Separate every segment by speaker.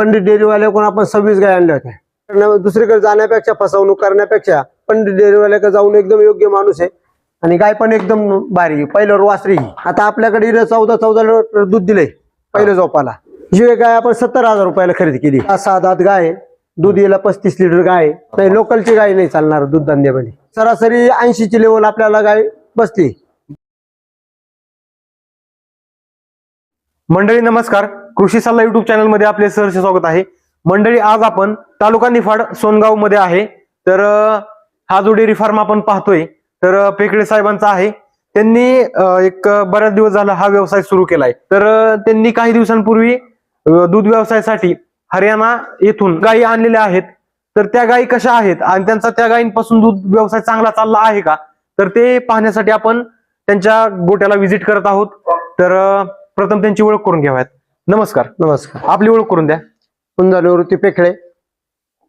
Speaker 1: पंडित डेअरीवाल्याकडून आपण सव्वीस गाय आणल्या होत्या. दुसरीकडे जाण्यापेक्षा फसवणूक करण्यापेक्षा पंडित डेअरीवाल्याकडे जाऊन एकदम योग्य माणूस आहे. आणि गाय पण एकदम भारी पहिल्यावर पहिलं वासरी आता आपल्याकडे इथं चौदा चौदा लिटर दूध दिलंय पहिलं झोपाला ही गाय आपण सत्तर हजार रुपयाला खरेदी केली. हा सहा गाय आहे. दूध याला पस्तीस लिटर गाय नाही लोकलची गाय नाही चालणार दूध धंद्यामध्ये. सरासरी ऐंशीची लेवल आपल्याला गाय बसली.
Speaker 2: मंडळी नमस्कार. कृषी सल्ला युट्यूब चॅनलमध्ये आपले सहर्ष स्वागत आहे. मंडळी आज आपण तालुका निफाड सोनगावमध्ये आहे. तर हा जो डेअरी फार्म आपण पाहतोय तर पेकडे साहेबांचा आहे. त्यांनी एक बऱ्याच दिवस झाला हा व्यवसाय सुरू केलाय. तर त्यांनी काही दिवसांपूर्वी दूध व्यवसायासाठी हरियाणा येथून गायी आणलेल्या आहेत. तर त्या गायी कशा आहेत? आणि त्यांचा त्या गायींपासून दूध व्यवसाय चांगला चालला आहे का? तर ते पाहण्यासाठी आपण त्यांच्या गोट्याला व्हिजिट करत आहोत. तर प्रथम त्यांची ओळख करून घ्याव्यात. नमस्कार.
Speaker 1: नमस्कार.
Speaker 2: आपली ओळख करून द्या.
Speaker 1: निवृत्ती पेखळे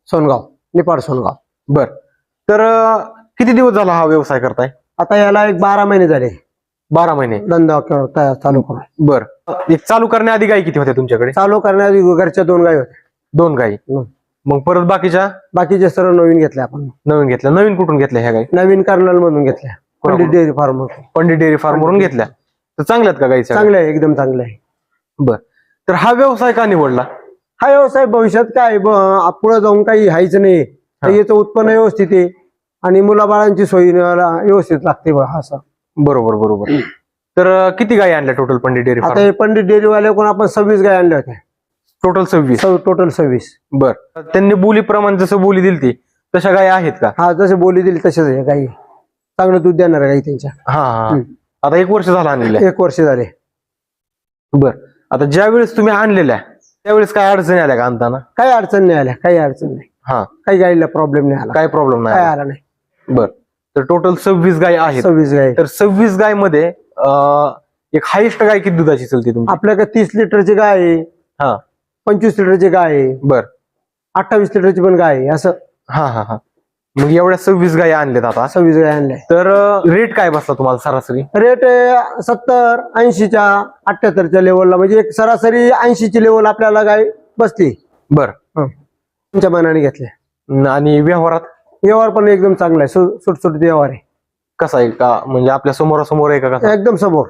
Speaker 1: सोनगाव निपाड सोनगाव.
Speaker 2: बर. तर अं, किती दिवस झाला हा व्यवसाय करताय?
Speaker 1: आता याला एक बारा महिने झाले.
Speaker 2: बारा महिने.
Speaker 1: धंदा क- चालू करून.
Speaker 2: बर. एक चालू करण्याआधी गाई किती होत्या तुमच्याकडे?
Speaker 1: चालू करण्याआधी घरच्या दोन गाय होत्या.
Speaker 2: दोन गाई.
Speaker 1: हम्म.
Speaker 2: मग परत बाकीच्या?
Speaker 1: बाकीचे सर्व नवीन घेतले आपण.
Speaker 2: नवीन घेतल्या. नवीन कुठून घेतल्या ह्या गाई?
Speaker 1: नवीन कर्नल मधून घेतल्या. Pandit dairy farm
Speaker 2: Pandit dairy farm वरून घेतल्या. तर चांगल्यात का गाईच्या
Speaker 1: चांगले आहे एकदम चांगले आहे.
Speaker 2: बर. तर हा व्यवसाय का निवडला?
Speaker 1: हा व्यवसाय भविष्यात काय ब- पुढे जाऊन काही हायचं नाही. तर याचं उत्पन्न व्यवस्थित आहे आणि मुलाबाळांची सोयी व्यवस्थित लागते बा असं.
Speaker 2: बरोबर बरोबर. तर अं, किती गाई आणल्या टोटल पंडित डेअरी
Speaker 1: आता
Speaker 2: फार्म
Speaker 1: हे पंडित डेअरीवाल्याकडून आपण सव्वीस गाय आणल्या होत्या.
Speaker 2: टोटल सव्वीस.
Speaker 1: टोटल सव्वीस.
Speaker 2: बर. त्यांनी बोली प्रमाण जसं बोली दिली ती तशा गाय आहेत का?
Speaker 1: हा जसे बोली दिली तसेच आहे गाई. चांगलं दूध देणार आहे गाई त्यांच्या.
Speaker 2: हा हा.
Speaker 1: हम्म.
Speaker 2: आता एक वर्ष झालं आणलेल्या
Speaker 1: एक वर्ष झाले.
Speaker 2: बर. आता ज्या वेळेस तुम्ही आणलेल्या त्यावेळेस काय अडचणी आल्या का आणताना?
Speaker 1: काही अडचण नाही आल्या काही अडचण नाही.
Speaker 2: हा.
Speaker 1: काही गाईला प्रॉब्लेम नाही आला.
Speaker 2: काय प्रॉब्लेम
Speaker 1: काय
Speaker 2: नाही
Speaker 1: आला. नाही.
Speaker 2: बर. तर टोटल सव्वीस गाय आहेत.
Speaker 1: सव्वीस गाय.
Speaker 2: तर सव्वीस गायमध्ये एक हायेस्ट गाय किती दुधाची चलते तुमची?
Speaker 1: आपल्याकडे तीस लिटरची गाय आहे.
Speaker 2: हा.
Speaker 1: पंचवीस लिटरची गाय आहे.
Speaker 2: बर.
Speaker 1: अठ्ठावीस लिटरची पण गाय आहे असं.
Speaker 2: हा हा हा. मग एवढ्या सव्वीस गाय आणल्यात आता.
Speaker 1: सव्वीस गाय आणल्या
Speaker 2: तर रेट काय बसला तुम्हाला सरासरी?
Speaker 1: रेट सत्तर ऐंशीच्या अठ्याहत्तरच्या लेवलला म्हणजे एक सरासरी ऐंशीची लेवल आपल्याला गाय बसली.
Speaker 2: बर.
Speaker 1: तुमच्या मनाने घेतल्या
Speaker 2: आणि व्यवहारात?
Speaker 1: व्यवहार पण एकदम चांगला आहे. सु- सुटसुटीत व्यवहार आहे.
Speaker 2: कसा आहे? का म्हणजे आपल्या समोरासमोर आहे का कसा?
Speaker 1: एकदम समोर.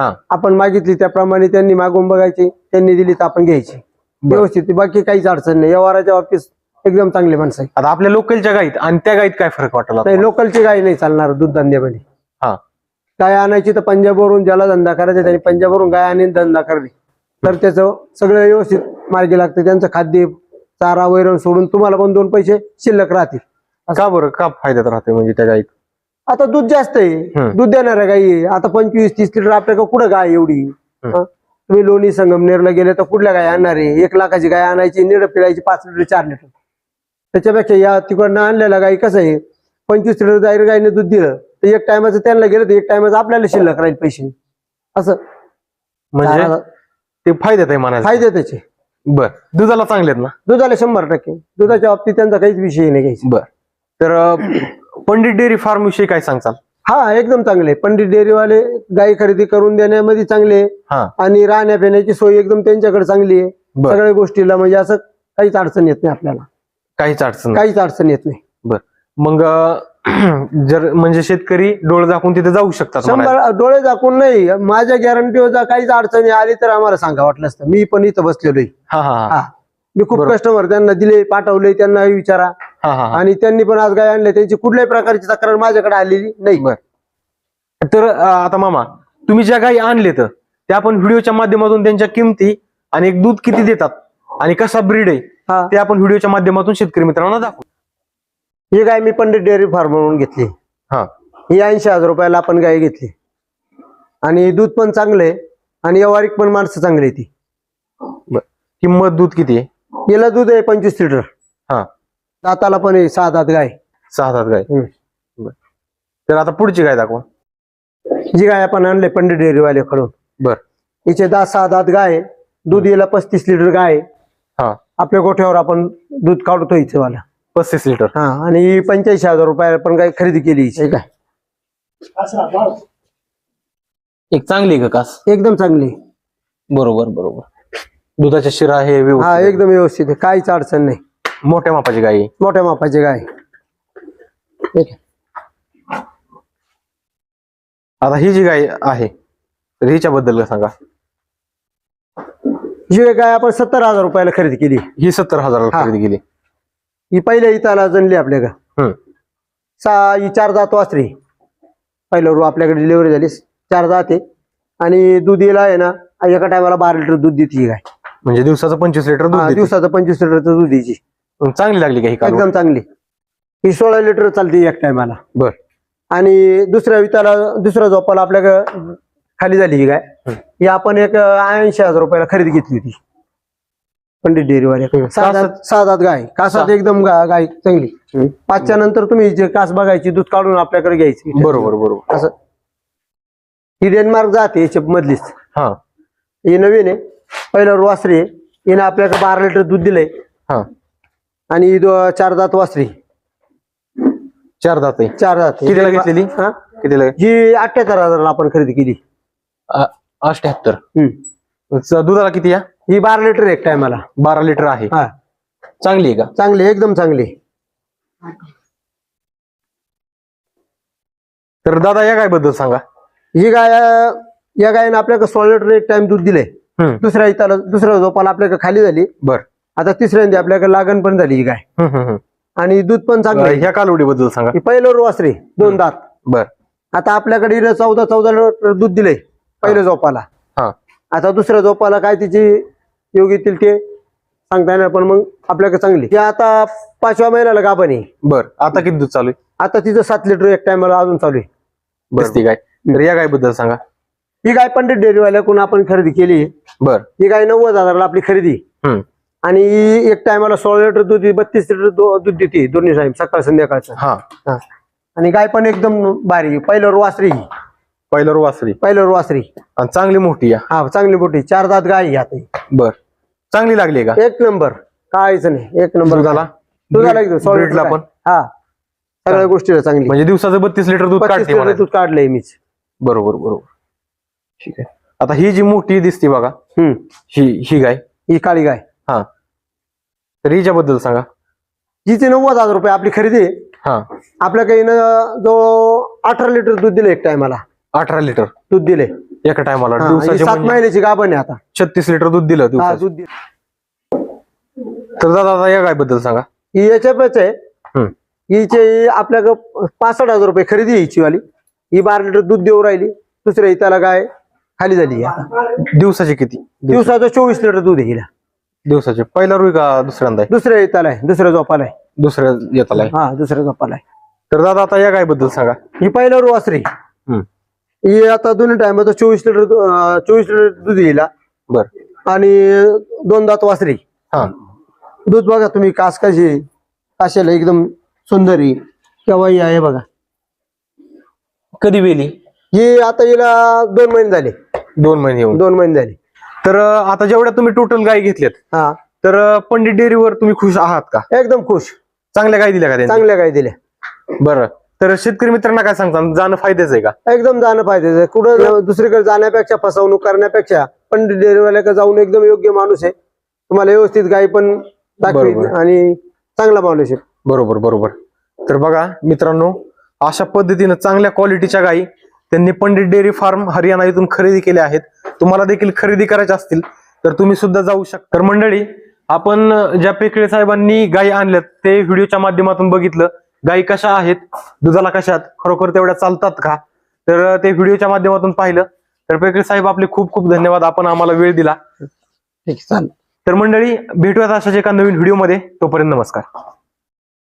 Speaker 2: हा.
Speaker 1: आपण मागितली त्याप्रमाणे त्यांनी मागून बघायची त्यांनी दिली तर आपण घ्यायची. व्यवस्थित बाकी काहीच अडचण नाही. व्यवहाराच्या बाबतीत एकदम चांगली माणसं आहे
Speaker 2: आता आपल्या लोकलच्या गाईत आणि त्या गाईत काय फरक वाटला
Speaker 1: नाही लोकलची गाय नाही चालणार दूध धंद्यामध्ये
Speaker 2: हा.
Speaker 1: गाय आणायची तर पंजाबवरून ज्याला धंदा करायचा त्यांनी पंजाबवरून गाय आणि धंदा करणे. तर त्याचं सगळं व्यवस्थित मार्गी लागतं. त्यांचं खाद्य चारा वैरण सोडून तुम्हाला पण दोन पैसे शिल्लक राहतील.
Speaker 2: का बरं? का फायद्यात राहते म्हणजे त्या गाईत?
Speaker 1: आता दूध जास्त आहे. दूध देणाऱ्या गाई आहे. आता पंचवीस तीस लिटर आपल्याकडे कुठं गाय एवढी? हं? तुम्ही लोणी संगमनेरला गेले तर कुठल्या गाय आणणार आहे? एक लाखाची गाय आणायची निड पिळायची पाच लिटर चार लिटर. त्याच्यापेक्षा या तिकडनं आणलेल्या गाई कसं आहे? पंचवीस लिटर जाहीर गायीने दूध दिलं तर एक टायमाचं त्यांना गेलं तर एक टायमाचं आपल्याला शिल्लक राहील पैसे. असं.
Speaker 2: म्हणजे? ते फायद्यात आहे म्हणायचं
Speaker 1: फायदे त्याचे.
Speaker 2: बर. दुधाला चांगले आहेत ना?
Speaker 1: दुधाला शंभर टक्के. दुधाच्या बाबतीत त्यांचा काहीच विषय नाही घ्यायचा.
Speaker 2: बर. तर अं, पंडित डेअरी फार्म विषयी काय सांगचाल
Speaker 1: हा एकदम चांगले पंडित डेअरीवाले गाई खरेदी करून देण्यामध्ये चांगले आहे.
Speaker 2: हा.
Speaker 1: आणि राहण्या पिण्याची सोय एकदम त्यांच्याकडे चांगली आहे.
Speaker 2: बर.
Speaker 1: सगळ्या गोष्टीला म्हणजे असं काहीच अडचण येत नाही आपल्याला.
Speaker 2: काहीच अडचण नाही.
Speaker 1: काहीच अडचण येत नाही.
Speaker 2: बर. मग अं, जर म्हणजे शेतकरी डोळ दाखवून तिथे जाऊ शकतात म्हणायचं.
Speaker 1: शंभर डोळे झाकून नाही. माझ्या गॅरंटीवर काहीच अडचणी आली तर आम्हाला सांगा वाटलं असतं. मी पण इथं बसलेलो आहे.
Speaker 2: हा हा हा.
Speaker 1: हा. मी खूप
Speaker 2: बरोबर.
Speaker 1: कस्टमर त्यांना दिले पाठवले त्यांना विचारा.
Speaker 2: हा हा हा.
Speaker 1: आणि त्यांनी पण आज गाय आणले त्यांची कुठल्याही प्रकारची तक्रार माझ्याकडे आलेली नाही.
Speaker 2: बर. तर अं, आता मामा तुम्ही ज्या गाई आणलेत त्या आपण व्हिडिओच्या माध्यमातून त्यांच्या किमती आणि एक दूध किती देतात? आणि कसा ब्रीड आहे
Speaker 1: हा.
Speaker 2: ते आपण व्हिडिओच्या माध्यमातून शेतकरी मित्रांना दाखवू.
Speaker 1: ही गाय मी पंडित डेअरी फार्म म्हणून घेतली.
Speaker 2: हा.
Speaker 1: ही ऐंशी हजार रुपयाला आपण गाय घेतली. आणि दूध पण चांगलं आहे आणि व्यवहारिक पण माणसं चांगली आहे ती.
Speaker 2: किंमत दूध किती आहे?
Speaker 1: याला दूध आहे पंचवीस लिटर.
Speaker 2: हा.
Speaker 1: दाताला पण आहे सहा दात गाय.
Speaker 2: सहा सात गाय.
Speaker 1: हम्म.
Speaker 2: बर. तर आता पुढची गाय दाखवा.
Speaker 1: जी गाय आपण आणले पंडित डेअरीवाल्याकडून
Speaker 2: बर.
Speaker 1: हिचे दहा सहा दात गाय आहे. दूध याला पस्तीस लिटर गाय आहे. आपल्या गोठ्यावर आपण दूध काढतो हिचं वाला.
Speaker 2: पस्तीस लिटर.
Speaker 1: हा आणि पंच्याऐंशी हजार रुपये आपण गाय खरेदी केली हिची. काय
Speaker 2: एक चांगली आहे का कास?
Speaker 1: एकदम चांगली.
Speaker 2: बरोबर बरोबर. दुधाच्या शिरा हे
Speaker 1: हा
Speaker 2: आहे.
Speaker 1: एकदम व्यवस्थित आहे. काहीच अडचण नाही.
Speaker 2: मोठ्या मापाची गाय आहे.
Speaker 1: मोठ्या मापाची गाय.
Speaker 2: आता ही जी गाय आहे तर हिच्याबद्दल सांगा.
Speaker 1: ही गाय आपण सत्तर हजार रुपयाला खरेदी केली.
Speaker 2: ही सत्तर हजाराला
Speaker 1: हा.
Speaker 2: खरेदी केली.
Speaker 1: ही पहिल्या इथाला जनली आपल्या का
Speaker 2: हम्म.
Speaker 1: सा ही चार दात वासरी. पहिलं रू आपल्याकडे डिलिव्हरी झाली. चार दात आहे. आणि दुधीला आहे ना एका टायमाला बारा लिटर दूध देते ही गाय.
Speaker 2: म्हणजे दिवसाचं पंचवीस लिटर दूध
Speaker 1: हा,
Speaker 2: देते.
Speaker 1: दिवसाचं पंचवीस लिटरचं दूध द्यायची.
Speaker 2: मग चांगली लागली का ही कालवड?
Speaker 1: एकदम चांगली. ही सोळा लिटर चालते एक टायमाला.
Speaker 2: बर.
Speaker 1: आणि दुसऱ्या विताला दुसऱ्या झोपाला आपल्याकडे खाली झाली ही गाय. ही आपण एक ऐंशी हजार रुपयाला खरेदी घेतली होती. पंडित डेअरीवाले.
Speaker 2: हम्म.
Speaker 1: सहा दात- सहा दात गाय. कासात. एकदम गा- गाय चांगली. पाचच्या नंतर तुम्ही जे कास बघायची दूध काढून आपल्याकडे घ्यायची.
Speaker 2: बरोबर बरोबर.
Speaker 1: असं. ही डेन्मार्क जाते याच्या मधलीच
Speaker 2: हा.
Speaker 1: ही नवीन आहे. पहिलं वासरी आहे. हिनं आपल्याकडे बारा लिटर दूध दिलंय.
Speaker 2: हा.
Speaker 1: आणि ही दो- चार दात वासरी
Speaker 2: चार दात आहे.
Speaker 1: चार दात आहे.
Speaker 2: कितीला घेतलेली?
Speaker 1: हा?
Speaker 2: कितीला?
Speaker 1: ही अठ्याहत्तर हजाराला आपण खरेदी केली.
Speaker 2: अठ्याहत्तर.
Speaker 1: हम्म.
Speaker 2: दुधाला किती या?
Speaker 1: ही बारा लिटर एक टायमाला.
Speaker 2: बारा लिटर आहे.
Speaker 1: हा.
Speaker 2: चांगली आहे का?
Speaker 1: चांगली एकदम चांगली
Speaker 2: तर दादा या गायबद्दल सांगा.
Speaker 1: ही गाय या गायनं आपल्याकडे सोळा लिटर एक टाइम दूध
Speaker 2: हम्म.
Speaker 1: दुसऱ्या इथं दुसऱ्या झोपाला आपल्याकडे खाली झाली.
Speaker 2: बर.
Speaker 1: आता तिसऱ्यांदा आपल्याकडे लागण पण झाली ही गाय. आणि दूध पण चांगलं.
Speaker 2: ह्या कालवडी बद्दल सांगा
Speaker 1: पहिलं रोवासरी दोन दात.
Speaker 2: बर.
Speaker 1: आता आपल्याकडे चौदा चौदा लिटर दूध दिलंय. पहिल्या झोपाला.
Speaker 2: हा.
Speaker 1: आता दुसऱ्या झोपाला काय तिची योग येतील ते सांगता येणार पण मग आपल्याकडे चांगली. ती आता पाचव्या महिन्याला गाभण आहे.
Speaker 2: बर आता किती दूध चालू आहे?
Speaker 1: आता तिचं सात लिटर एक टायमाला अजून चालू आहे.
Speaker 2: बसती गाय. तर या गायबद्दल सांगा.
Speaker 1: ही गाय पंडित डेअरीवाल्याकडून आपण खरेदी केली.
Speaker 2: बर.
Speaker 1: ही गाय नव्वद हजाराला आपली खरेदी.
Speaker 2: हम्म.
Speaker 1: आणि ही एक टायमाला सोळा लिटर दूध देते, बत्तीस लिटर दो- दूध देते दोन्ही टाइम सकाळ संध्याकाळचं.
Speaker 2: हा.
Speaker 1: आणि गाय पण एकदम भारी पहिलं वासरी ही.
Speaker 2: पहिलं वासरी.
Speaker 1: पहिलं वासरी.
Speaker 2: आणि चांगली मोठी या.
Speaker 1: हा चांगली मोठी. चार दात गाय ही.
Speaker 2: बर. चांगली लागली का?
Speaker 1: एक नंबर. काहीच नाही. एक नंबर
Speaker 2: दुधाला?
Speaker 1: दुधाला एकदम लिटर
Speaker 2: पण?
Speaker 1: हा. सगळ्या गोष्टीला चांगली.
Speaker 2: म्हणजे दिवसाचं बत्तीस लिटर दूध काढते.
Speaker 1: दूध काढलंय मीच.
Speaker 2: बरोबर बरोबर. ठीक आहे. आता ही जी मोठी दिसते बघा
Speaker 1: हम्म.
Speaker 2: ही ही गाय.
Speaker 1: ही काळी गाय.
Speaker 2: हा. तर हिच्याबद्दल सांगा.
Speaker 1: हिची नव्वद हजार रुपये आपली खरेदी आहे.
Speaker 2: हा.
Speaker 1: आपल्याकडे हिनं जो अठरा लिटर दूध दिलं एक टायमाला.
Speaker 2: अठरा लिटर
Speaker 1: दूध दिले.
Speaker 2: एका टायमाला.
Speaker 1: हा, ही
Speaker 2: दिवसाचे
Speaker 1: सात
Speaker 2: म्हणजे
Speaker 1: महिन्याची गाभण आहे आता.
Speaker 2: छत्तीस लिटर दूध दिलं
Speaker 1: हा
Speaker 2: दिवसाचं.
Speaker 1: दूध दिलं.
Speaker 2: तर दादा आता या गायबद्दल सांगा.
Speaker 1: ही याच्यापेक्षा आहे.
Speaker 2: हम्म.
Speaker 1: हिचे आपल्याकडं पासष्ट हजार रुपये खरेदी आहे हिची वाली. ही बारा लिटर दूध देऊ राहिली. दुसऱ्या त्याला गाय खाली झाली आता.
Speaker 2: दिवसाचे किती?
Speaker 1: दिवसाचं चोवीस लिटर दूध आहे हिला.
Speaker 2: दिवसाचे. पहिला रुई का दुसऱ्यांदा आहे?
Speaker 1: दुसऱ्या इताला आहे. दुसऱ्या झोपाला आहे.
Speaker 2: दुसऱ्या येताला आहे.
Speaker 1: हा दुसऱ्या झोपाला आहे.
Speaker 2: तर दादा आता या गायबद्दल सांगा.
Speaker 1: ही पहिला रो वासरी
Speaker 2: हम्म.
Speaker 1: ही आता दोन्ही टायमाचं चोवीस लिटर चोवीस लिटर दूध हिला
Speaker 2: बर.
Speaker 1: आणि दोन दात वासरी.
Speaker 2: हा.
Speaker 1: दूध बघा तुम्ही कास कशी. काशाला एकदम सुंदर आहे केव्हा ही आहे बघा.
Speaker 2: कधी वेली?
Speaker 1: ही आता हिला दोन महिने झाले.
Speaker 2: दोन महिने येऊन.
Speaker 1: दोन महिने झाले.
Speaker 2: तर अं, आता जेवढ्या तुम्ही टोटल गाय घेतल्यात
Speaker 1: हा.
Speaker 2: तर अं, पंडित डेअरीवर तुम्ही खुश आहात का?
Speaker 1: एकदम खुश.
Speaker 2: चांगल्या गाय दिल्या का त्यांनी?
Speaker 1: चांगल्या गाय दिल्या.
Speaker 2: बरं. तर शेतकरी मित्रांना काय सांगता? जाणं फायद्याचं आहे का?
Speaker 1: एकदम जाणं पाहिजे कुठं दुसरीकडे जाण्यापेक्षा फसवणूक करण्यापेक्षा पंडित डेअरीवाल्याकडे जाऊन एकदम योग्य माणूस आहे. तुम्हाला व्यवस्थित गाय पण दाखवी
Speaker 2: बरोबर.
Speaker 1: आणि चांगला माणूस आहे.
Speaker 2: बरोबर बरोबर. तर बघा मित्रांनो अशा पद्धतीनं चांगल्या क्वालिटीच्या गायी त्यांनी पंडित डेअरी फार्म हरियाणा इथून खरेदी केल्या आहेत. तुम्हाला देखील खरेदी करायच्या असतील तर तुम्ही सुद्धा जाऊ शकता. तर मंडळी आपण अं, ज्या पेकळे साहेबांनी गायी आणल्यात ते व्हिडिओच्या माध्यमातून बघितलं. गायी कशा आहेत? दुधाला कशात खरोखर तेवढ्या चालतात का? तर ते व्हिडिओच्या माध्यमातून पाहिलं. तर पेकळे साहेब आपले खूप खूप धन्यवाद. आपण आम्हाला वेळ दिला. तर मंडळी भेटूयात अशाच एका नवीन व्हिडिओमध्ये. तोपर्यंत नमस्कार.